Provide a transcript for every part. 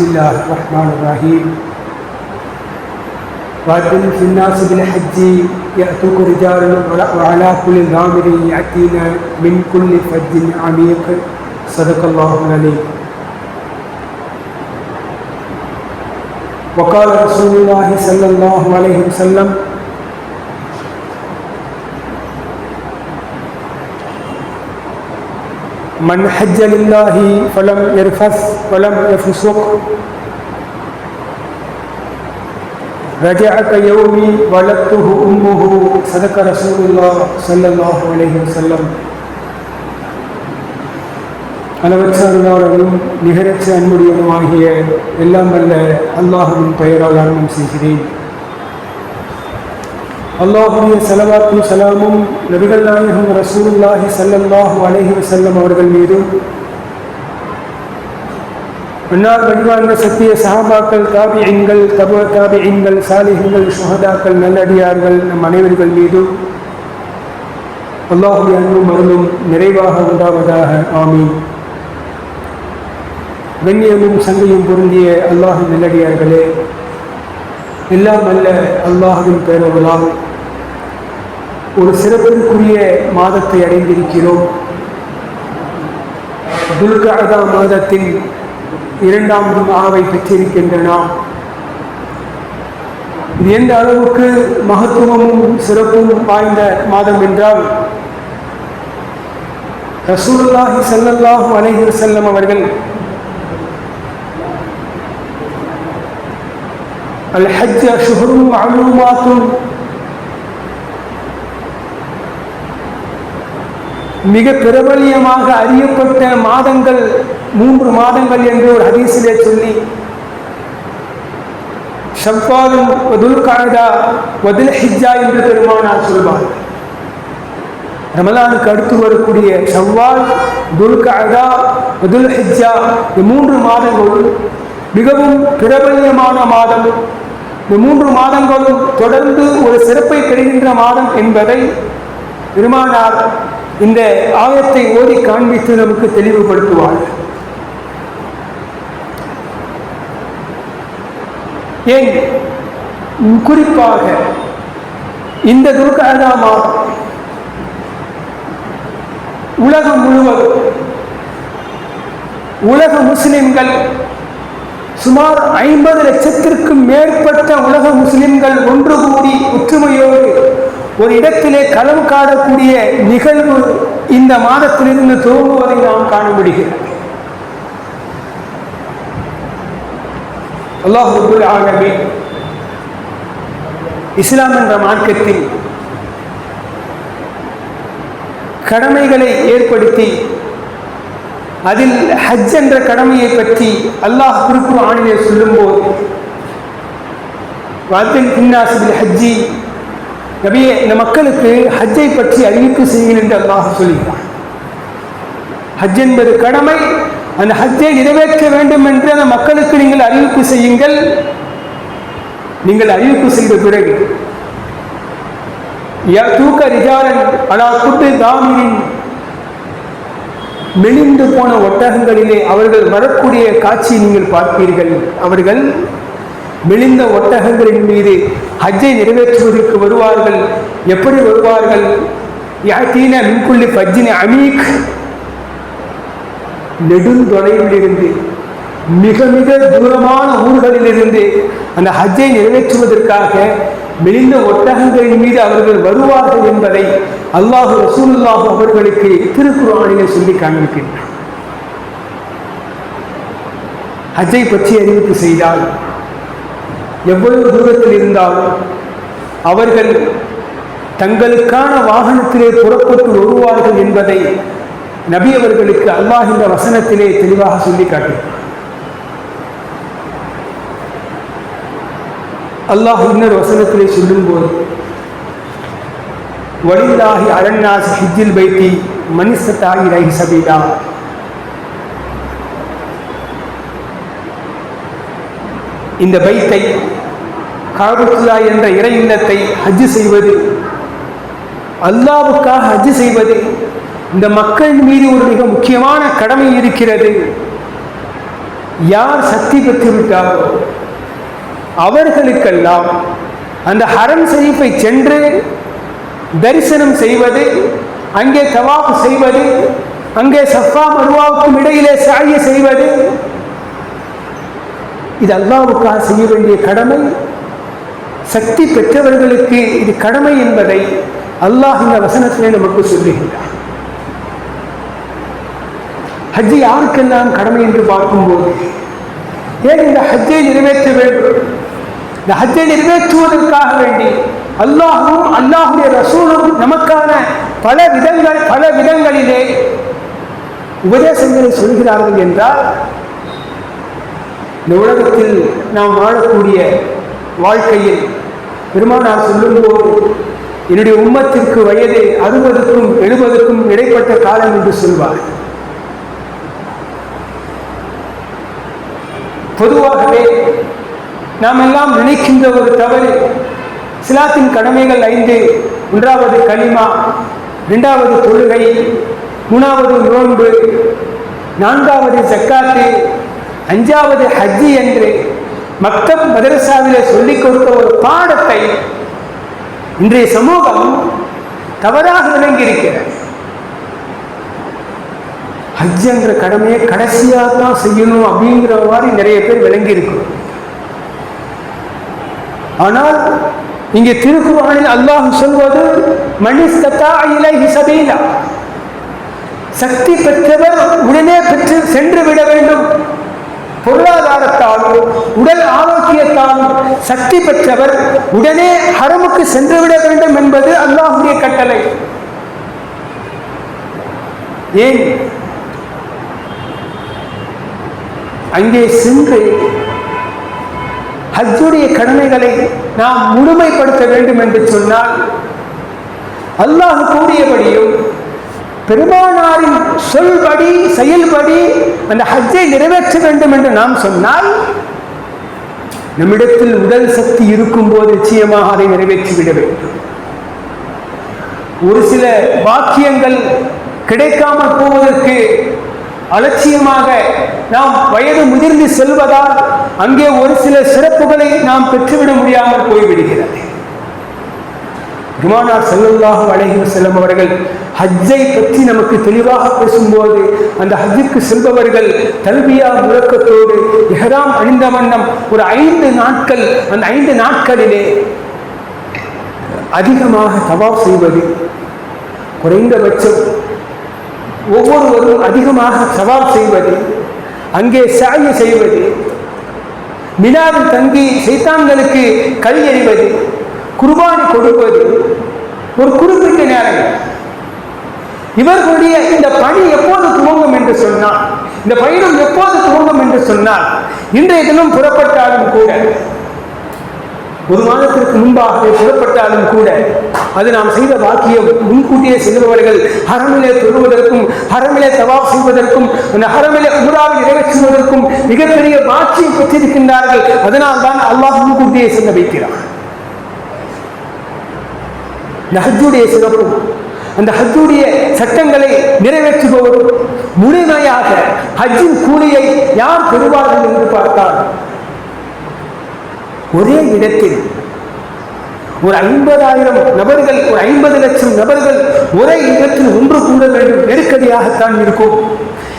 بسم الله الرحمن الرحيم. وأذن في الناس بالحج يأتوك رجال وعلى كل ضامر يأتينا من كل فج عميق. صدق الله العليم وقال رسول الله صلى الله عليه وسلم من حج لله فلم يرفث ولم يفسق رجع كيوم ولدته امه صدق رسول الله صلى الله عليه وسلم அளவற்ற அருளாளரும் நிகரற்ற அன்புடையனுமாகிய எல்லாம் வல்ல அல்லாஹுவின் பெயரால் ஆரம்பம் செய்கிறேன் அல்லாஹுடைய செலவாக்கும் சலாமும் நபிகள் நாயகம் ரசூலுல்லாஹி ஸல்லல்லாஹு அலைஹி வஸல்லம் அவர்கள் மீதும் முன்னாள் வழிவாழ்ந்த சத்திய சஹாபாக்கள் தாபியங்கள் தப தாபியங்கள் சாலிகங்கள் சுகதாக்கள் நல்லடியார்கள் நம் அனைவர்கள் மீதும் அல்லாஹுடைய அன்பும் அருளும் நிறைவாக உண்டாவதாக. ஆமீன். வெண்ணியமும் சங்கையும் பொருந்திய அல்லாஹு நல்லடியார்களே எல்லாம் அல்ல அல்லாஹுவின் பேரவர்களால் ஒரு சிறப்பிற்குரிய மாதத்தை அடைந்திருக்கிறோம். துல்கதா மாதத்தின் இரண்டாம் ஆவை நாம். இது எந்த அளவுக்கு மகத்துவமும் சிறப்பும் வாய்ந்த மாதம் என்றால் ரசூல்லாஹி ஸல்லல்லாஹு அலைஹி செல்லம் அவர்கள் அல் ஹஜ் அஷ்ஹுரும் அழுமாத்தும் மிக பிரபலியமாக அறியப்பட்ட மாதங்கள் மூன்று மாதங்கள் என்று ஒரு ஹதீஸிலே சொல்லி ஷவ்வாலும் வதுல் காய்தா வதுல் என்று பெருமானார் சொல்வார். ரமலானுக்கு அடுத்து வரக்கூடிய ஷவ்வால் துல் காய்தா வதுல் இந்த மூன்று மாதங்களும் மிகவும் பிரபல்யமான மாதம். இந்த மூன்று மாதங்களும் தொடர்ந்து ஒரு சிறப்பை பெறுகின்ற மாதம் என்பதை பெருமானார் இந்த ஆயத்தை ஓதி காண்பித்து நமக்கு தெளிவுபடுத்துவார். ஏன்? குறிப்பாக இந்த துர்காதா மாதம் உலகம் முழுவதும் உலக முஸ்லிம்கள் சுமார் ஐம்பது லட்சத்திற்கும் மேற்பட்ட உலக முஸ்லிம்கள் ஒன்று கூடி ஒற்றுமையோடு ஒரு இடத்திலே களம் காணக்கூடிய நிகழ்வு இந்த மாதத்திலிருந்து துவங்குவதை நாம் காண முடிகிறது. அல்லாஹுல் ஆகவே இஸ்லாம் என்ற மார்க்கத்தில் கடமைகளை ஏற்படுத்தி அதில் ஹஜ் என்ற கடமையை பற்றி அல்லாஹ் குறுக்கு ஆணிலே சொல்லும்போது வாத்தின் பின்னாசிபில் ஹஜ்ஜி நபியே இந்த மக்களுக்கு ஹஜ்ஜை பற்றி அறிவிப்பு செய்யுங்கள் என்று அல்லாஹ் சொல்கிறான் ஹஜ் என்பது கடமை அந்த ஹஜ்ஜை நிறைவேற்ற வேண்டும் என்று அந்த மக்களுக்கு நீங்கள் அறிவிப்பு செய்யுங்கள். நீங்கள் அறிவிப்பு செய்த பிறகு தூக்க ரிஜாரன் அலா குட்டு தாமிரின் மெலிந்து போன ஒட்டகங்களிலே அவர்கள் வரக்கூடிய காட்சியை நீங்கள் பார்ப்பீர்கள். அவர்கள் மெலிந்த ஒட்டகங்களின் மீது ஹஜ்ஜை நிறைவேற்றுவதற்கு வருவார்கள். எப்படி வருவார்கள்? யாத்தீன மின்குள்ளி பஜ்ஜினி அமீக். நெடுந்தொலைவிலிருந்து மிக மிக தூரமான ஊர்களிலிருந்து அந்த ஹஜ்ஜை நிறைவேற்றுவதற்காக மெலிந்த ஒட்டகங்களின் மீது அவர்கள் வருவார்கள் என்பதை அல்லாஹு ரசூலுல்லாஹு அவர்களுக்கு திருக்குறானிலே சொல்லி காண்பிக்கின்றார். ஹஜ்ஜை பற்றி அறிவிப்பு செய்தால் எவ்வளவு தூரத்தில் இருந்தாலும் அவர்கள் தங்களுக்கான வாகனத்திலே புறப்பட்டு வருவார்கள் என்பதை நபி அவர்களுக்கு அல்லாஹ் இந்த வசனத்திலே தெளிவாக சொல்லி காட்டுகிறார் அல்லாஹ் இன்னொரு வசனத்திலே சொல்லும்போது வலில்லாஹி அரண்நாஸ் ஹிஜில் பைத்தி மனிசத்தாகி ரஹி சபீதா இந்த பைத்தை காபத்துல்லா என்ற இறை இல்லத்தை ஹஜ்ஜு செய்வது அல்லாவுக்காக ஹஜ்ஜு செய்வது இந்த மக்கள் மீது ஒரு மிக முக்கியமான கடமை இருக்கிறது. யார் சக்தி பெற்றுவிட்டாரோ அவர்களுக்கெல்லாம் அந்த ஹரம் ஷரீஃபை சென்று தரிசனம் செய்வது அங்கே தவாப் செய்வது அங்கே சஃபா மருவாவுக்கும் இடையிலே சாய செய்வது இது அல்லாவுக்காக செய்ய வேண்டிய கடமை. சக்தி பெற்றவர்களுக்கு இது கடமை என்பதை அல்லாஹ் இந்த வசனத்திலே நமக்கு சொல்லுகின்றார் ஹஜ்ஜி யாருக்கெல்லாம் கடமை என்று பார்க்கும்போது ஏன் இந்த ஹஜ்ஜை நிறைவேற்ற வேண்டும்? இந்த ஹஜ்ஜை நிறைவேற்றுவதற்காக வேண்டி அல்லாஹும் அல்லாஹுடைய ரசூலும் நமக்கான பல விதங்கள் பல விதங்களிலே உபதேசங்களை சொல்கிறார்கள் என்றால் இந்த உலகத்தில் நாம் வாழக்கூடிய வாழ்க்கையில் பெருமானார் சொல்லும்போது என்னுடைய உம்மத்திற்கு வயது அறுபதுக்கும் எழுபதுக்கும் இடைப்பட்ட காலம் என்று சொல்வார். பொதுவாகவே நாம் எல்லாம் நினைக்கின்ற ஒரு தவறு சிலாத்தின் கடமைகள் ஐந்து ஒன்றாவது களிமா இரண்டாவது தொழுகை மூணாவது நோன்பு நான்காவது ஜக்காத்து அஞ்சாவது ஹஜ்ஜி என்று மக்தப் மதரசாவிலே சொல்லிக் கொடுத்த ஒரு பாடத்தை இன்றைய சமூகம் தவறாக விளங்கியிருக்கிறது. ஹஜ் என்ற கடமையை கடைசியாக தான் செய்யணும் அப்படிங்கிற மாதிரி நிறைய பேர் விளங்கி இருக்கும் ஆனால் இங்கே திருக்குறளில் அல்லாஹ் சொல்வது மனிஸ்தா இலைஹி சபீலா. சக்தி பெற்றவர் உடனே பெற்று சென்று விட வேண்டும். பொருளாதாரத்தாலும் உடல் ஆரோக்கியத்தாலும் சக்தி பெற்றவர் உடனே ஹரமுக்கு சென்றுவிட வேண்டும் என்பது அல்லாஹுடைய கட்டளை. ஏன்? அங்கே சென்று ஹஜ்ஜுடைய கடமைகளை நாம் முழுமைப்படுத்த வேண்டும் என்று சொன்னால் அல்லாஹ் கூறியபடியும் பெருமானாரின் சொல்படி செயல்படி அந்த ஹஜ்ஜை நிறைவேற்ற வேண்டும் என்று நாம் சொன்னால் நம்மிடத்தில் உடல் சக்தி இருக்கும் போது நிச்சயமாக அதை நிறைவேற்றிவிட வேண்டும். ஒரு சில வாக்கியங்கள் கிடைக்காமல் போவதற்கு அலட்சியமாக நாம் வயது முதிர்ந்து செல்வதால் அங்கே ஒரு சில சிறப்புகளை நாம் பெற்றுவிட முடியாமல் போய்விடுகிறது. குமானார் செல்லல்லாக அழகிய செல்லும் அவர்கள் ஹஜ்ஜை பற்றி நமக்கு தெளிவாக பேசும்போது அந்த ஹஜ்ஜுக்கு செல்பவர்கள் தல்வியா முழக்கத்தோடு எஹராம் அழிந்த வண்ணம் ஒரு ஐந்து நாட்கள் அந்த ஐந்து நாட்களிலே அதிகமாக தவாப் செய்வது குறைந்தபட்சம் ஒவ்வொருவரும் அதிகமாக சவால் செய்வது அங்கே சாய செய்வது மினாவில் தங்கி சைத்தான்களுக்கு கல் எறிவது குர்பானி கொடுப்பது ஒரு குறிப்பிட்ட நேரம். இவர்களுடைய இந்த பணி எப்போது துவங்கும் என்று சொன்னால் இந்த பயணம் எப்போது துவங்கும் என்று சொன்னால் இன்றைய தினம் புறப்பட்டாலும் கூட ஒரு மாதத்திற்கு முன்பாகவே புறப்பட்டாலும் கூட அது நாம் செய்த வாக்கியம் முன்கூட்டியே செல்பவர்கள் ஹரமிலே தொழுவதற்கும் ஹரமிலே தவாப் செய்வதற்கும் அந்த ஹரமிலே உமராவை நிறைவேற்றுவதற்கும் மிகப்பெரிய பாக்கியம் பெற்றிருக்கின்றார்கள். அதனால் தான் அல்லாஹ் முன்கூட்டியே செல்ல வைக்கிறான் இந்த ஹஜ்ஜுடைய சிறப்பு அந்த ஹஜ்ஜுடைய சட்டங்களை நிறைவேற்றுபவரும் முழுமையாக ஹஜ்ஜின் கூலியை யார் பெறுவார்கள் என்று பார்த்தால் ஒரே இடத்தில் ஒரு ஐம்பதாயிரம் நபர்கள் ஒரு ஐம்பது லட்சம் நபர்கள் ஒரே இடத்தில் ஒன்று கூட வேண்டும் நெருக்கடியாகத்தான் இருக்கும்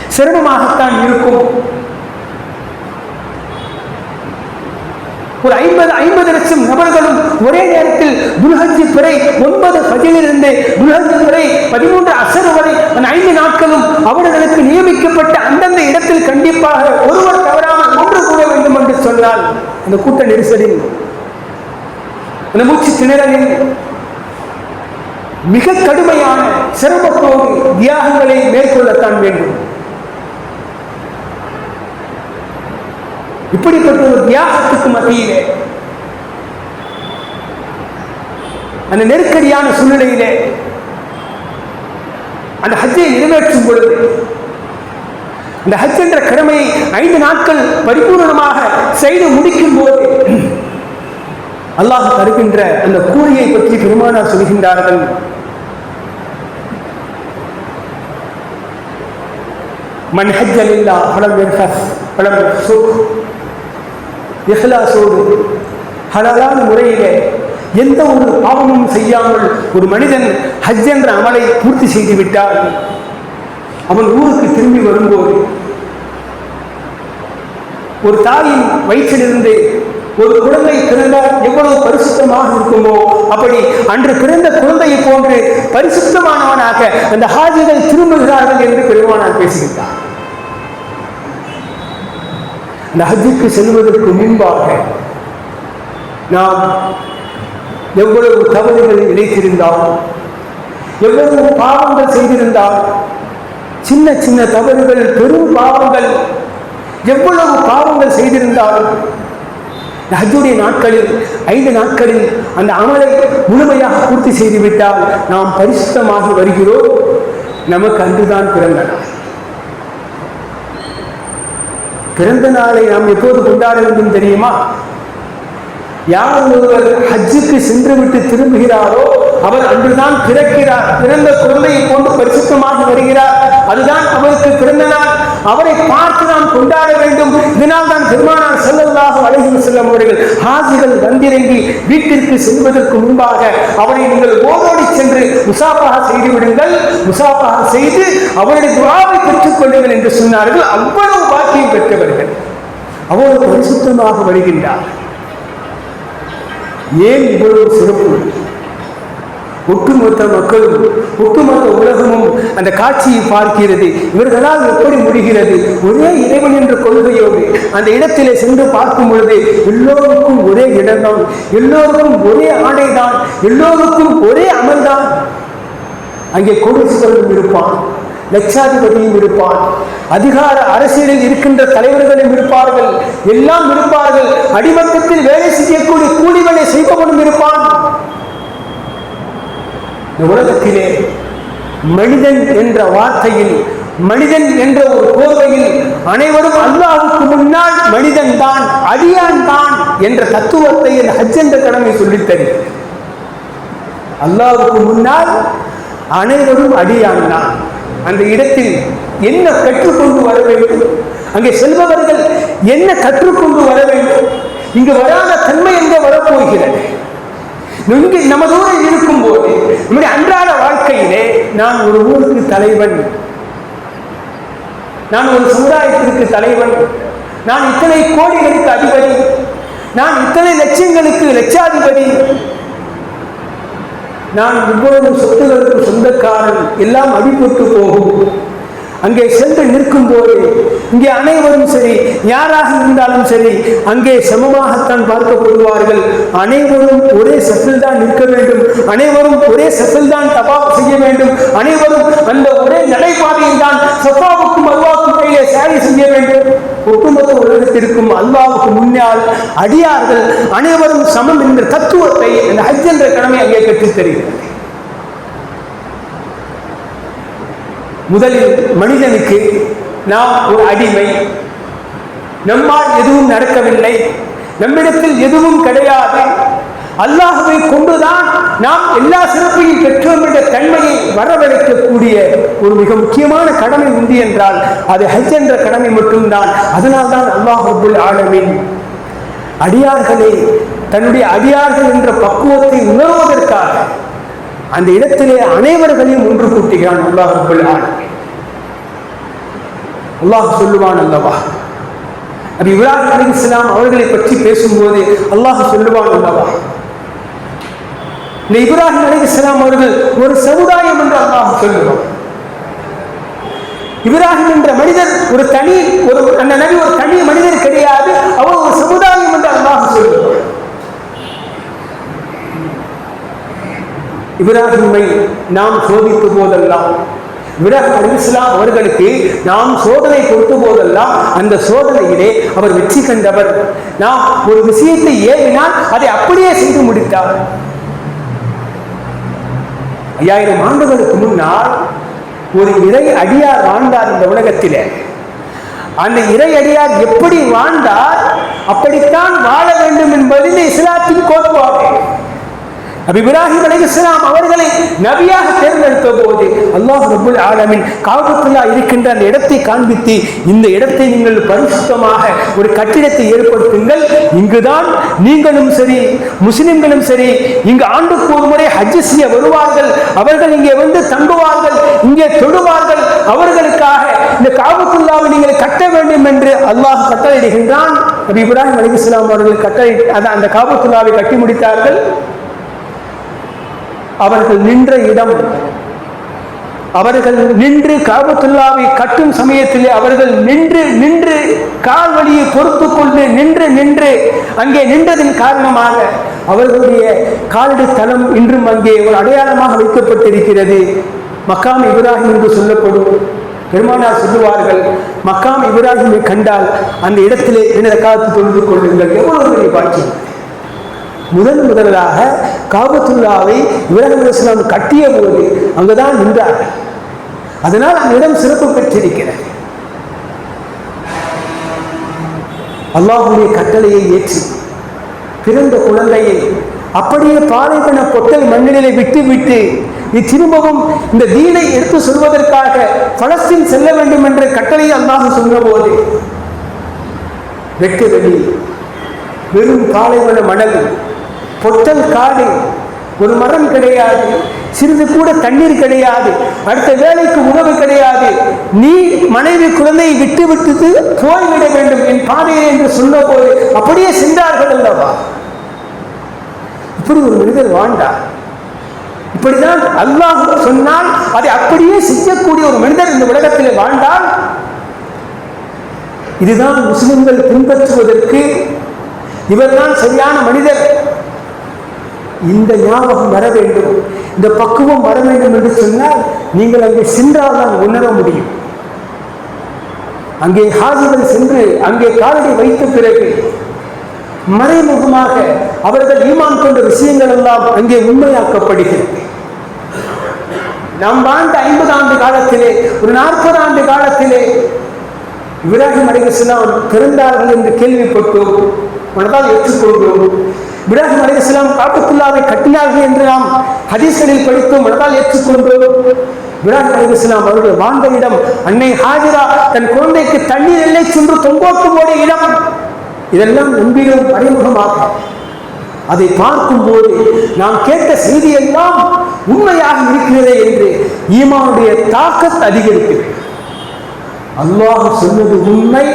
சிரமமாகத்தான் இருக்கும். ஒரு ஐம்பது ஐம்பது லட்சம் நபர்களும் ஒரே நேரத்தில் துல்ஹஜி துறை ஒன்பது பதிலிருந்து துல்ஹஜி துறை பதிமூன்று அசர் வரை அந்த ஐந்து நாட்களும் அவர்களுக்கு நியமிக்கப்பட்ட அந்தந்த இடத்தில் கண்டிப்பாக ஒருவர் தவறாமல் ஒன்று கூட வேண்டும் என்று சொன்னால் அந்த கூட்ட நெரிசலில் அந்த மூச்சு திணறலில் மிக கடுமையான சிரமத்தோடு தியாகங்களை மேற்கொள்ளத்தான் வேண்டும். இப்படிப்பட்ட ஒரு தியாகத்துக்கு மத்தியிலே அந்த நெருக்கடியான சூழ்நிலையிலே அந்த ஹஜ்ஜை நிறைவேற்றும் பொழுது அந்த ஹஜ் என்ற கடமையை ஐந்து நாட்கள் பரிபூர்ணமாக செய்து முடிக்கும் போது அல்லாஹ் தருகின்ற அந்த கூலியை பற்றி பெருமானார் சொல்கின்றார்கள். மன் ஹஜ்ஜலில்லா பலம் எர்ஹஸ் பலம் சுக் இஹ்லாசோடு ஹலாலான முறையிலே எந்த ஒரு பாவமும் செய்யாமல் ஒரு மனிதன் ஹஜ் என்ற அமலை பூர்த்தி செய்து விட்டால் அவன் ஊருக்கு திரும்பி வரும்போது ஒரு தாயின் வயிற்றிலிருந்து ஒரு குழந்தை பிறந்தால் எவ்வளவு பரிசுத்தமாக இருக்குமோ அப்படி அன்று பிறந்த குழந்தையை போன்று பரிசுத்தமானவனாக அந்த ஹாஜிகள் திரும்புகிறார்கள் என்று பெருமானார் பேசுகின்றார் இந்த ஹஜ்ஜுக்கு செல்வதற்கு முன்பாக நாம் எவ்வளவு தவறுகளை இணைத்திருந்தால் எவ்வளவு பாவங்கள் செய்திருந்தால் சின்ன சின்ன தவறுகள் பெரும் பாவங்கள் எவ்வளவு பாவங்கள் செய்திருந்தாலும் இந்த ஹஜ்ஜுடைய நாட்களில் ஐந்து நாட்களில் அந்த அமலை முழுமையாக பூர்த்தி செய்துவிட்டால் நாம் பரிசுத்தமாகி வருகிறோம். நமக்கு அன்றுதான் பிறந்த நாள் பிறந்த நாளை நாம் எப்போது கொண்டாட வேண்டும் தெரியுமா? யார் ஒருவர் ஹஜ்ஜுக்கு சென்று விட்டு திரும்புகிறாரோ அவர் அன்றுதான் பிறக்கிறார். பிறந்த குழந்தையை கொண்டு பரிசுத்தமாக வருகிறார். அதுதான் அவருக்கு பிறந்த நாள். அவரை பார்த்து நாம் கொண்டாட வேண்டும். இதனால் தான் பெருமானார் செல்லல்லாக அழகி செல்லும் அவர்கள் ஹாஜிகள் வந்திறங்கி வீட்டிற்கு செல்வதற்கு முன்பாக அவரை நீங்கள் ஓதோடி சென்று முசாபாக செய்து விடுங்கள். செய்து அவருடைய துவாவை பெற்றுக் கொள்ளுங்கள் என்று சொன்னார்கள். அவ்வளவு பாக்கியம் பெற்றவர்கள். அவ்வளவு பரிசுத்தமாக வருகின்றார். ஏன் இவ்வளவு சிறப்பு? ஒட்டுமொத்த மக்களும் ஒட்டுமொத்த உலகமும் அந்த காட்சியை பார்க்கிறது. இவர்களால் எப்படி முடிகிறது? ஒரே இறைவன் என்ற கொள்கையோடு அந்த இடத்திலே சென்று பார்க்கும் பொழுது எல்லோருக்கும் ஒரே இடம்தான். எல்லோருக்கும் ஒரே ஆடைதான். எல்லோருக்கும் ஒரே அமல்தான். அங்கே கோடீஸ்வரனும் இருப்பான் லட்சாதிபதியும் இருப்பான் அதிகார அரசியலில் இருக்கின்ற தலைவர்களும் இருப்பார்கள் எல்லாம் இருப்பார்கள். அடிமட்டத்தில் வேலை செய்யக்கூடிய கூலி வேலை செய்பவனும் இருப்பான். இந்த உலகத்திலே மனிதன் என்ற வார்த்தையில் மனிதன் என்ற ஒரு கோவையில் அனைவரும் அல்லாஹுக்கு முன்னால் மனிதன் தான் அடியான் தான் என்ற தத்துவத்தை இந்த ஹஜ் என்ற கடமை சொல்லித்தரு. அல்லாவுக்கு அல்லாஹுக்கு முன்னால் அனைவரும் அடியான் தான். அந்த இடத்தில் என்ன கற்றுக்கொண்டு வர வேண்டும்? அங்கே செல்பவர்கள் என்ன கற்றுக்கொண்டு வர வேண்டும்? இங்கு வராத தன்மை எங்கே வரப்போகிறது? நமது ஊரில் இருக்கும் போது நம்முடைய அன்றாட வாழ்க்கையிலே நான் ஒரு ஊருக்கு தலைவன். நான் ஒரு சமுதாயத்திற்கு தலைவன். நான் இத்தனை கோடிகளுக்கு அதிபதி. நான் இத்தனை லட்சங்களுக்கு லட்சாதிபதி. நான் இவ்வளவு சொத்துகளுக்கு சொந்தக்காரன். எல்லாம் அடிபட்டு போகும். அங்கே சென்று நிற்கும் போது இங்கே அனைவரும் சரி யாராக இருந்தாலும் சரி அங்கே சமமாகத்தான் பார்க்கப்படுவார்கள். அனைவரும் ஒரே சஃபில் தான் நிற்க வேண்டும். அனைவரும் ஒரே சஃபில் தான் தபாப் செய்ய வேண்டும். அனைவரும் அந்த ஒரே நடைபாதையில் தான் சப்பாவுக்கும் அல்வாவுக்கும் கையிலே சேவை செய்ய வேண்டும். ஒட்டுமொத்த உலகத்திற்கும் அல்வாவுக்கு முன்னால் அடியார்கள் அனைவரும் சமம் என்ற தத்துவத்தை அந்த ஹஜ் என்ற கடமை அங்கே கற்றுத் தருகிறது முதலில் மனிதனுக்கு நாம் ஒரு அடிமை. நம்மால் எதுவும் நடக்கவில்லை. நம்மிடத்தில் எதுவும் கிடையாது. அல்லாஹுவை கொண்டுதான் நாம் எல்லா சிறப்பையும் பெற்றோம் என்ற தன்மையை வரவழைக்கக்கூடிய ஒரு மிக முக்கியமான கடமை உண்டு என்றால் அது ஹஜ் என்ற கடமை மட்டும்தான். அதனால்தான் அல்லாஹ் அபுல் ஆலமின் அடியார்களே தன்னுடைய அடியார்கள் என்ற பக்குவத்தை உணர்வதற்காக அந்த இடத்திலே அனைவர்களையும் ஒன்று கூட்டுகிறான் அல்லாஹ் ரப்பல் அல்லாஹ் சொல்லுவான் அல்லவா? அப்படி இப்ராஹிம் அலைஹிஸ்ஸலாம் அவர்களை பற்றி பேசும்போது அல்லாஹ் சொல்லுவான் அல்லவா? இந்த இப்ராஹிம் அலைஹிஸ்ஸலாம் அவர்கள் ஒரு சமுதாயம் என்று அல்லாஹ் சொல்லுவான். இப்ராஹிம் என்ற மனிதர் ஒரு தனி ஒரு அந்த நபி ஒரு தனி மனிதர் கிடையாது அவர் ஒரு சமுதாயம் என்று அல்லாஹ் சொல்லுவான். இப்ராஹிமை நாம் சோதித்த போதெல்லாம் விட அலிஸ்லாம் அவர்களுக்கு நாம் சோதனை கொடுத்த போதெல்லாம் அந்த சோதனையிலே அவர் வெற்றி கண்டவர். நாம் ஒரு விஷயத்தை ஏவினால் அதை அப்படியே செய்து முடித்தார். ஐயாயிரம் ஆண்டுகளுக்கு முன்னால் ஒரு இறை அடியார் வாழ்ந்தார் இந்த உலகத்திலே. அந்த இறை அடியார் எப்படி வாழ்ந்தார்? அப்படித்தான் வாழ வேண்டும் என்பது இந்த இஸ்லாத்தின் கோட்பாடு. இப்ராஹிம் அலி இஸ்லாம் அவர்களை நபியாக தேர்ந்தெடுத்த போது அல்லாஹ் ரபுல் ஆலமின் காபத்துல்லா இருக்கின்ற அந்த இடத்தை காண்பித்து இந்த இடத்தை நீங்கள் பரிசுத்தமாக ஒரு கட்டிடத்தை ஏற்படுத்துங்கள். இங்குதான் நீங்களும் சரி முஸ்லிம்களும் சரி இங்கு ஆண்டுக்கு ஒரு முறை ஹஜ்ஜு செய்ய வருவார்கள். அவர்கள் இங்கே வந்து தங்குவார்கள் இங்கே தொடுவார்கள் அவர்களுக்காக இந்த காபத்துல்லாவை நீங்கள் கட்ட வேண்டும் என்று அல்லாஹ் கட்டளையிடுகின்றான். இப்ராஹிம் அலி இஸ்லாம் அவர்கள் கட்டளை அந்த- அந்த காபத்துல்லாவை கட்டி முடித்தார்கள். அவர்கள் நின்ற இடம். அவர்கள் நின்று காபத்துல்லாவை கட்டும் சமயத்திலே அவர்கள் நின்று நின்று கால் வலியை பொறுத்து கொண்டு நின்று நின்று அங்கே நின்றதன் காரணமாக அவர்களுடைய காலடி தளம் இன்றும் அங்கே ஒரு அடையாளமாக வைக்கப்பட்டிருக்கிறது. மக்காம் இப்ராஹிம் என்று சொல்லப்படும் பெருமானார் சொல்லுவார்கள் மக்காம் இப்ராஹிமை கண்டால் அந்த இடத்திலே எனது காலத்து தொழுது கொள்ளுங்கள் எவ்வளவு பெரிய பாக்கியம் முதன் முதலாக காபத்துல்லாவை இப்ராஹிம் அலைஹிஸ்ஸலாம் கட்டிய போது அங்குதான் நின்றார்கள் அதனால் அந்த இடம் சிறப்பு பெற்றிருக்கிறது. அல்லாஹுடைய கட்டளையை ஏற்றி பிறந்த குழந்தையை அப்படியே பாலைவன கொட்டல் மண்ணிலே விட்டு விட்டு நீ திரும்பவும் இந்த தீனை எடுத்து சொல்வதற்காக பலஸ்தீன் செல்ல வேண்டும் என்ற கட்டளையை அல்லாஹ் சொன்னபோது வெட்டு வெளி வெறும் பாலைவன மணல் பொத்தல் காடு. ஒரு மரம் கிடையாது சிறிது கூட தண்ணீர் கிடையாது அடுத்த வேலைக்கு உணவு கிடையாது. நீ மனைவி குழந்தையை விட்டு விட்டு போய்விட வேண்டும் என் பாதையை என்று சொன்னபோது அப்படியே சென்றார்கள் அல்லவா? இப்படி ஒரு மனிதர் வாழ்ந்தார் இப்படிதான் அல்லாஹ் சொன்னால் அதை அப்படியே செய்யக்கூடிய ஒரு மனிதர் இந்த உலகத்தில் வாழ்ந்தால்? இதுதான் முஸ்லிம்கள் பின்பற்றுவதற்கு இவர்தான் சரியான மனிதர். இந்த ஞாபகம் வர வேண்டும். இந்த பக்குவம் வர வேண்டும் என்று சொன்னால் நீங்கள் அங்கே சென்றால் தான் உணர முடியும். அங்கே ஹாஜிகள் சென்று அங்கே காலடி வைத்த பிறகு மறைமுகமாக அவர்கள் ஈமான் கொண்ட விஷயங்கள் எல்லாம் அங்கே உண்மையாக்கப்படுகிறது. நாம் வாழ்ந்த ஐம்பது ஆண்டு காலத்திலே ஒரு நாற்பது ஆண்டு காலத்திலே இப்ராஹிம் அலைஹிஸ்ஸலாம் பிறந்தார்கள் என்று கேள்விப்பட்டோம். மனதால் ஏற்றுக்கொண்டோம். இப்ராஹிம் அலைஹிஸ்ஸலாம் காபத்துல்லாவை கட்டினார்கள் என்று நாம் ஹதீஸ்களில் படித்தோம். மனதால் ஏற்றுக்கொண்டோம் இப்ராஹிம் அலைஹிஸ்ஸலாம் அவர்கள் வாழ்ந்த இடம் அன்னை ஹாஜிரா தன் குழந்தைக்கு தண்ணீர் இல்லை சென்று தொங்கோட்டு போட இடம். இதெல்லாம் நம்பிடும் மறைமுகமாக அதை பார்க்கும்போது நாம் கேட்ட செய்தி எல்லாம் உண்மையாக இருக்கிறதே என்று ஈமானுடைய தாக்கத் அதிகரிக்கிறது. அல்லாஹ் சொன்னது உண்மை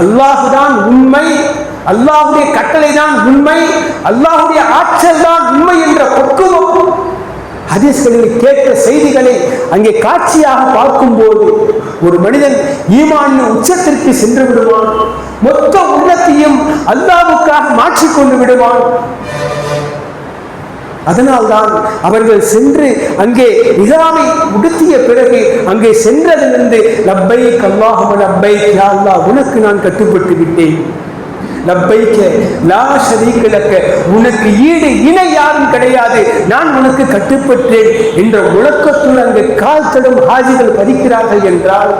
அல்லாஹுதான் உண்மை. அல்லாஹுடைய கட்டளை தான் உண்மை அல்லாஹுடைய ஆற்றல் தான் உண்மை என்ற பக்குவம் ஹதீஸ்களில் கேட்ட செய்திகளை அங்கே காட்சியாக பார்க்கும்போது ஒரு மனிதன் ஈமான் உச்சத்திற்கு சென்று விடுவான் மொத்த உள்ளத்தையும் அல்லாவுக்காக மாற்றிக்கொண்டு விடுவான். அதனால்தான் அவர்கள் சென்று அங்கே இஹ்ராமை உடுத்திய பிறகு அங்கே சென்றதிலிருந்து லப்பை கல்லாஹம லப்பை யா உனக்கு நான் கட்டுப்பட்டு விட்டேன். லப்பைக்க லா உனக்கு ஈடு இணை யாரும் கிடையாது. நான் உனக்கு கட்டுப்பட்டேன் என்ற முழக்கத்துள் அங்கு கால் தடும் ஹாஜிகள் பதிக்கிறார்கள் என்றால்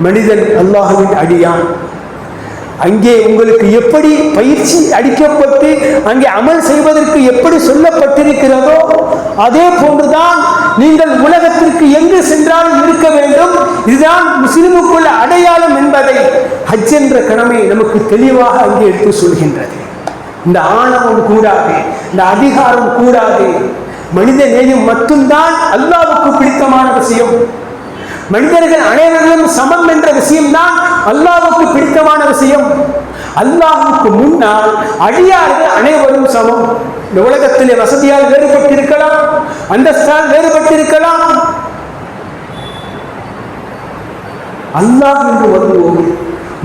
மனிதன் அல்லாஹுவின் அடியான். அங்கே உங்களுக்கு எப்படி பயிற்சி அளிக்கப்பட்டு அங்கே அமல் செய்வதற்கு எப்படி சொல்லப்பட்டிருக்கிறதோ அதே போன்றுதான் நீங்கள் உலகத்திற்கு எங்கு சென்றாலும் இருக்க வேண்டும். இதுதான் முஸ்லிமுக்குள்ள அடையாளம் என்பதை ஹஜ் என்ற கடமை நமக்கு தெளிவாக அங்கே எடுத்து சொல்கின்றது. இந்த ஆணவம் கூடாது இந்த அதிகாரம் கூடாது. மனித நேயம் மட்டும்தான் அல்லாவுக்கு பிடித்தமான விஷயம். மனிதர்கள் அனைவர்களும் சமம் என்ற விஷயம்தான் அல்லாவுக்கு பிடித்தமான விஷயம் அல்லாவுக்கு முன்னால் அடியார்கள் அனைவரும் சமம். இந்த உலகத்திலே வசதியால் வேறுபட்டிருக்கலாம் அந்தஸ்தால் வேறுபட்டிருக்கலாம். அல்லாஹ் என்று வரும்போது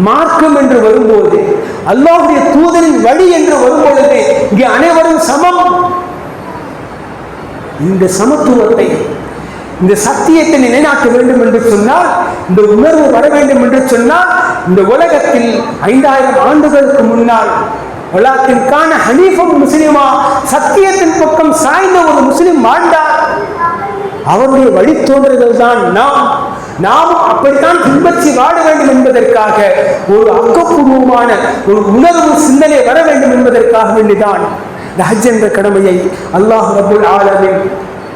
மார்க்கம் என்று வரும்போது அல்லாஹுடைய தூதரின் வழி என்று வரும்பொழுது இங்கே அனைவரும் சமம். இந்த சமத்துவத்தை இந்த சத்தியத்தை நிலைநாட்ட வேண்டும் என்று சொன்னால் இந்த உணர்வு வர வேண்டும் என்று சொன்னால் இந்த உலகத்தில் ஐந்தாயிரம் ஆண்டுகளுக்கு முன்னால் உலகத்திற்கான ஹனீஃபும் முஸ்லிமா சத்தியத்தின் பக்கம் சாய்ந்த ஒரு முஸ்லிம் வாழ்ந்தார். அவருடைய வழித்தோன்றல்கள் தான் நாம். நாமும் அப்படித்தான் பின்பற்றி வாழ வேண்டும் என்பதற்காக ஒரு அக்கப்பூர்வமான ஒரு உணர்வு சிந்தனை வர வேண்டும் என்பதற்காக வேண்டிதான். இந்த ஹஜ் என்ற கடமையை அல்லாஹ் ரபுல் ஆலமின்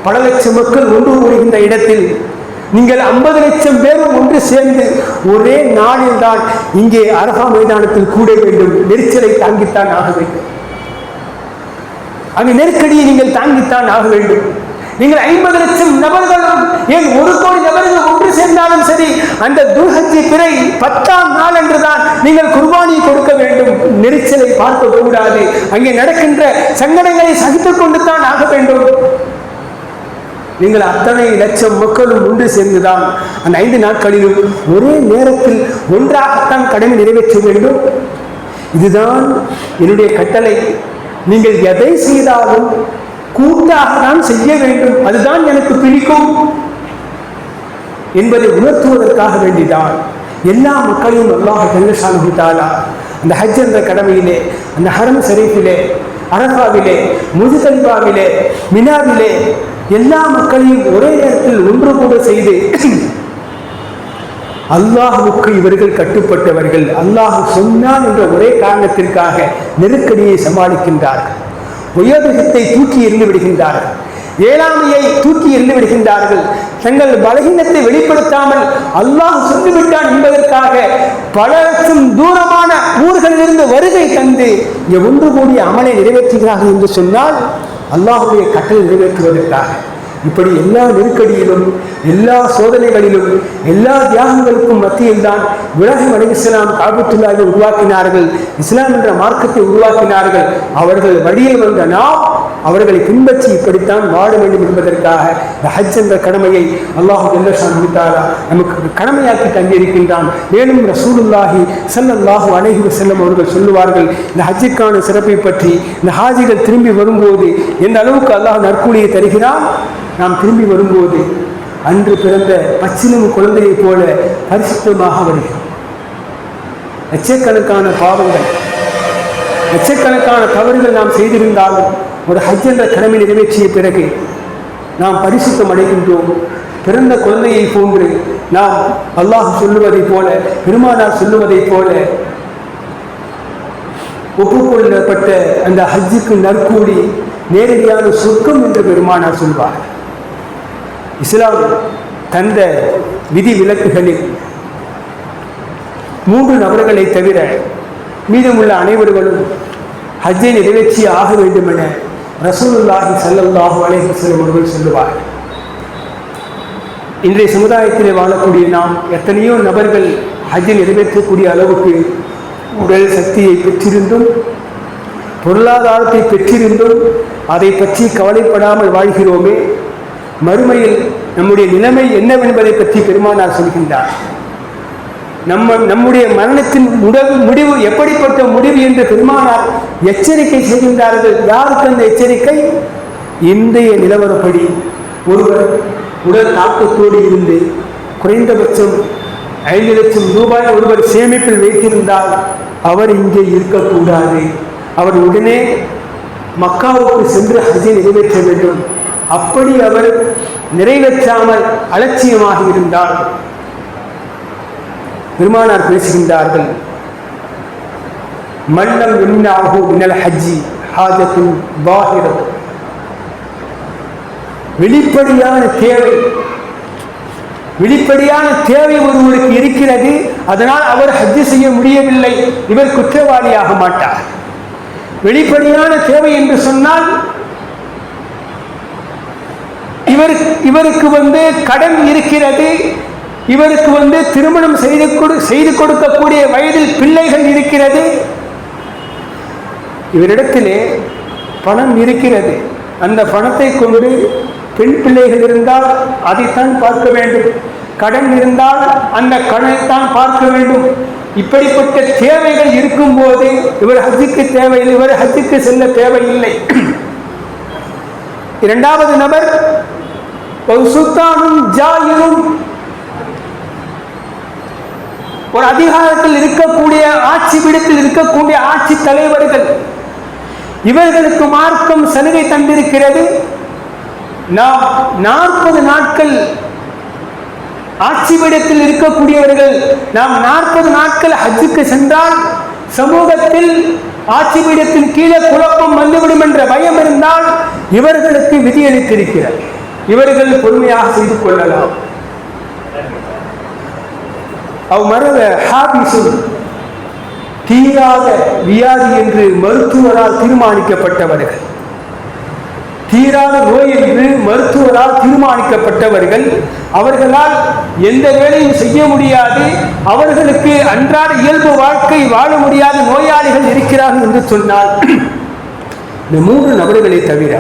பல லட்சம் மக்கள் ஒன்று கூறுகின்ற இடத்தில் நீங்கள் ஐம்பது லட்சம் பேரும் ஒன்று சேர்ந்து ஒரே நாளில் தான் இங்கே அரபா மைதானத்தில் கூட வேண்டும். நெரிச்சலை தாங்கித்தான் ஆக வேண்டும். அங்கு நெருக்கடியை நீங்கள் தாங்கித்தான் ஆக வேண்டும். நீங்கள் ஐம்பது லட்சம் நபர்களும் ஏன் ஒரு கோடி நபர்கள் ஒன்று சேர்ந்தாலும் சரி அந்த துல்ஹஜ்ஜி பிறை பத்தாம் நாள் என்றுதான் நீங்கள் குர்பானியை கொடுக்க வேண்டும். நெரிச்சலை பார்க்க கூடாது அங்கே நடக்கின்ற சங்கடங்களை சகித்துக் கொண்டு தான் ஆக வேண்டும். நீங்கள் அத்தனை லட்சம் மக்களும் ஒன்று சேர்ந்துதான் அந்த ஐந்து நாட்களிலும் ஒரே நேரத்தில் ஒன்றாகத்தான் கடமை நிறைவேற்ற வேண்டும். இதுதான் என்னுடைய கட்டளை. நீங்கள் எதை செய்தாலும் கூட்டாக தான் செய்ய வேண்டும். அதுதான் எனக்கு பிடிக்கும் என்பதை உணர்த்துவதற்காக வேண்டிதான். எல்லா மக்களையும் அல்லாஹ் ஜல்லஷானு தாலா அந்த ஹஜ் என்ற கடமையிலே அந்த ஹரம் ஷரீஃபிலே அரபாவிலே முதுகலிபாவிலே மினாவிலே எல்லா மக்களையும் ஒரே நேரத்தில் ஒன்று கூட செய்து அல்லாஹுக்கு இவர்கள் கட்டுப்பட்டவர்கள். அல்லாஹு சொன்னான் என்ற ஒரே காரணத்திற்காக நெருக்கடியை சமாளிக்கின்றார்கள். உயோதகத்தை தூக்கி எறிந்து விடுகின்றார்கள். ஏழாமையை தூக்கி எறிந்து விடுகின்றார்கள். தங்கள் பலகீனத்தை வெளிப்படுத்தாமல் அல்லாஹ் சொல்லிவிட்டான் என்பதற்காக பல லட்சம் தூரமான ஊர்களிலிருந்து வருகை தந்து ஒன்று கூடிய அமலை நிறைவேற்றுகிறார்கள் என்று சொன்னால் அல்லாஹுடைய கட்டளை நிறைவேற்றுவதற்காக. இப்படி எல்லா நெருக்கடியிலும் எல்லா சோதனைகளிலும் எல்லா தியாகங்களுக்கும் மத்தியில் தான் இப்ராஹிம் அலி இஸ்லாம் காபத்துல்லாவை உருவாக்கினார்கள் இஸ்லாம் என்ற மார்க்கத்தை உருவாக்கினார்கள். அவர்கள் வழியில் வந்த நாம் அவர்களை பின்பற்றி இப்படித்தான் வாழ வேண்டும் என்பதற்காக இந்த ஹஜ் என்ற கடமையை அல்லாஹு ஜல்லஷான் முடித்தாரா நமக்கு கடமையாக்கி தங்கியிருக்கின்றான் மேலும் ரசூலுல்லாஹி ஸல்லல்லாஹு அலைஹி செல்லும் அவர்கள் சொல்லுவார்கள் இந்த ஹஜ்ஜுக்கான சிறப்பை பற்றி இந்த ஹாஜிகள் திரும்பி வரும்போது எந்த அளவுக்கு அல்லாஹ் நற்கூலியை தருகிறான்? நாம் திரும்பி வரும்போது அன்று பிறந்த பச்சிலும் குழந்தையைப் போல பரிசுத்தமாக வருகிறோம். லட்சக்கணக்கான பாவங்கள் லட்சக்கணக்கான தவறுகள் நாம் செய்திருந்தாலும் ஒரு ஹஜ் என்ற கடமை நிறைவேற்றிய பிறகு நாம் பரிசுத்தம் அடைகின்றோம். பிறந்த குழந்தையை போன்று நாம் அல்லாஹ் சொல்லுவதைப் போல பெருமானார் சொல்லுவதைப் போல ஒப்புக்கொள்ளப்பட்ட அந்த ஹஜ்ஜுக்கு நற்கூலி நேரடியான சொர்க்கம் என்று பெருமானார் சொல்வார். இஸ்லாம் தந்த விதி விலக்குகளில் மூன்று நபர்களை தவிர மீதமுள்ள அனைவர்களும் ஹஜ்ஜை நிறைவேற்றி ஆக வேண்டும் என ரசூலுல்லாஹி ஸல்லல்லாஹு அலைஹி வஸல்லம் அவர்கள் சொல்லுவார் இன்றைய சமுதாயத்திலே வாழக்கூடிய நாம் எத்தனையோ நபர்கள் ஹஜ்ஜை நிறைவேற்றக்கூடிய அளவுக்கு உடல் சக்தியை பெற்றிருந்தும் பொருளாதாரத்தை பெற்றிருந்தும் அதை பற்றி கவலைப்படாமல் வாழ்கிறோமே மறுமையில் நம்முடைய நிலைமை என்னவென்பதை பற்றி பெருமானார் சொல்கின்றார். நம்ம நம்முடைய மரணத்தின் உடல் முடிவு எப்படிப்பட்ட முடிவு என்று பெருமானார் எச்சரிக்கை செய்கின்றார்கள். யாருக்கு அந்த எச்சரிக்கை? இன்றைய நிலவரப்படி ஒருவர் உடல் தாக்கத்தோடு இருந்து குறைந்தபட்சம் ஐந்து லட்சம் ரூபாய் ஒருவர் சேமிப்பில் வைத்திருந்தால் அவர் இங்கே இருக்கக்கூடாது. அவர் உடனே மக்காவுக்கு சென்று ஹஜ்ஜை நிறைவேற்ற வேண்டும். அப்படி அவர் நிறைவேற்றாமல் அலட்சியமாக இருந்தால் பெருமானார் பேசுகின்றார்கள். மல்லம் என்னாகு ஹஜ்ஜி வெளிப்படையான தேவை. வெளிப்படையான தேவை ஒருவருக்கு இருக்கிறது அதனால் அவர் ஹஜ்ஜு செய்ய முடியவில்லை. இவர் குற்றவாளியாக மாட்டார். வெளிப்படையான தேவை என்று சொன்னால் இவர் இவருக்கு வந்து கடன் இருக்கிறது இவருக்கு வந்து திருமணம் செய்து கொடு செய்து கொடுக்கக்கூடிய வயதில் பிள்ளைகள் இருக்கிறது. இவரிடத்திலே பணம் இருக்கிறது. அந்த பணத்தை கொண்டு பெண் பிள்ளைகள் இருந்தால் அதைத்தான் பார்க்க வேண்டும். கடன் இருந்தால் அந்த கடனைத்தான் பார்க்க வேண்டும். இப்படிப்பட்ட தேவைகள் இருக்கும்போது இவர் ஹஜ்ஜுக்கு தேவையில்லை இவர் ஹஜ்ஜுக்கு செல்ல தேவையில்லை. இரண்டாவது நபர் ஒரு சுல்தானும் ஒரு அதிகாரத்தில் இருக்கக்கூடிய ஆட்சி பீடத்தில் இருக்கக்கூடிய ஆட்சி தலைவர்கள் இவர்களுக்கு மார்க்கம் சலுகை தந்திருக்கிறது. நாம் நாற்பது நாட்கள் ஆட்சி பீடத்தில் இருக்கக்கூடியவர்கள் நாம் நாற்பது நாட்கள் ஹஜ்ஜுக்கு சென்றால் சமூகத்தில் ஆட்சி பீடத்தின் கீழே குழப்பம் வந்துவிடும் என்ற பயம் இருந்தால் இவர்களுக்கு விதியளித்திருக்கிறார். இவர்கள் பொறுமையாக செய்து கொள்ளலாம். அவ மருத ஹாபிசு தீராத வியாதி என்று மருத்துவரால் தீர்மானிக்கப்பட்டவர்கள். தீராத நோய் என்று மருத்துவரால் தீர்மானிக்கப்பட்டவர்கள் அவர்களால் எந்த வேலையும் செய்ய முடியாது அவர்களுக்கு அன்றாட இயல்பு வாழ்க்கை வாழ முடியாத நோயாளிகள் இருக்கிறார்கள் என்று சொன்னால் இந்த மூன்று நபர்களை தவிர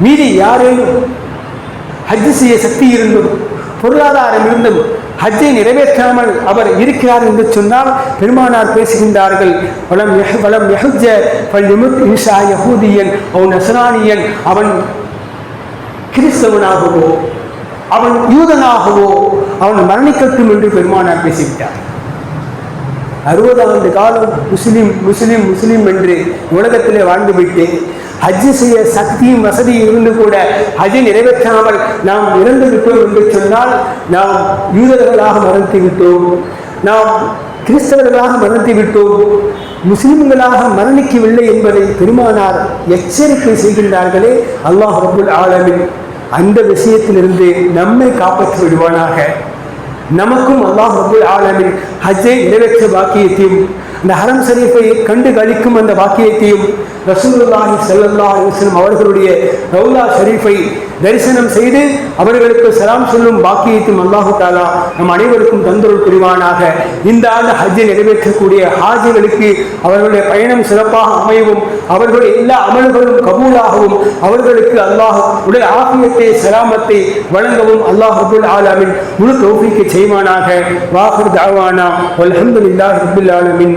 மீதி யாரேனும் ஹஜ் செய்ய சக்தி இருந்தும் பொருளாதாரம் இருந்தும் ஹஜ்ஜை நிறைவேற்றாமல் அவர் இருக்கிறார் என்று சொன்னால் பெருமானார் பேசுகின்றார்கள் வளம் வளம் யஹுஜ ஃபல் யுமுத் யஹூதியன் அவன் நசரானியன் அவன் கிறிஸ்தவனாகவோ அவன் யூதனாகவோ. அவன் மரணிக்கட்டும் என்று பெருமானார் பேசிவிட்டார். அறுபது ஆண்டு காலம் முஸ்லீம் முஸ்லீம் முஸ்லீம் என்று உலகத்திலே வாழ்ந்துவிட்டு ஹஜ்ஜு செய்ய சக்தியும் வசதியும் இருந்து கூட ஹஜ்ஜை நிறைவேற்றாமல் நாம் இறந்து விட்டோம் என்று சொன்னால் நாம் யூதர்களாக மறந்து விட்டோம் நாம் கிறிஸ்தவர்களாக மறந்து விட்டோம் முஸ்லிம்களாக மரணிக்கவில்லை என்பதை பெருமானார் எச்சரிக்கை செய்கின்றார்களே அல்லாஹ் ரபுல் ஆலமின். அந்த விஷயத்திலிருந்து நம்மை காப்பாற்றி விடுவானாக. நமக்கும் அல்லாஹ் ரபுல் ஆலமின் ஹஜ்ஜை நிறைவேற்ற பாக்கியத்தையும் இந்த ஹரம் ஷரீஃபை கண்டு கழிக்கும் அந்த பாக்கியத்தையும் ரசூலுல்லாஹி செல்லல்லா அலைஹி அவர்களுடைய ரவுலா ஷரீஃபை தரிசனம் செய்து அவர்களுக்கு சலாம் சொல்லும் பாக்கியத்தையும் அல்லாஹு தாலா நம் அனைவருக்கும் தந்தொருள் புரிவானாக. இந்த ஆண்டு ஹஜ்ஜை நிறைவேற்றக்கூடிய ஹாஜிகளுக்கு அவர்களுடைய பயணம் சிறப்பாக அமையவும் அவர்களுடைய எல்லா அமல்களும் கபூலாகவும் அவர்களுக்கு அல்லாஹ் உடைய ஆபியத்தை சலாமத்தை வழங்கவும் அல்லாஹ் அபுல் ஆலாமின் முழு தோப்பிக்கு செய்வானாக. வாஹர் தாவானா அல்ஹம்துலில்லாஹி ரபில் ஆலமின்.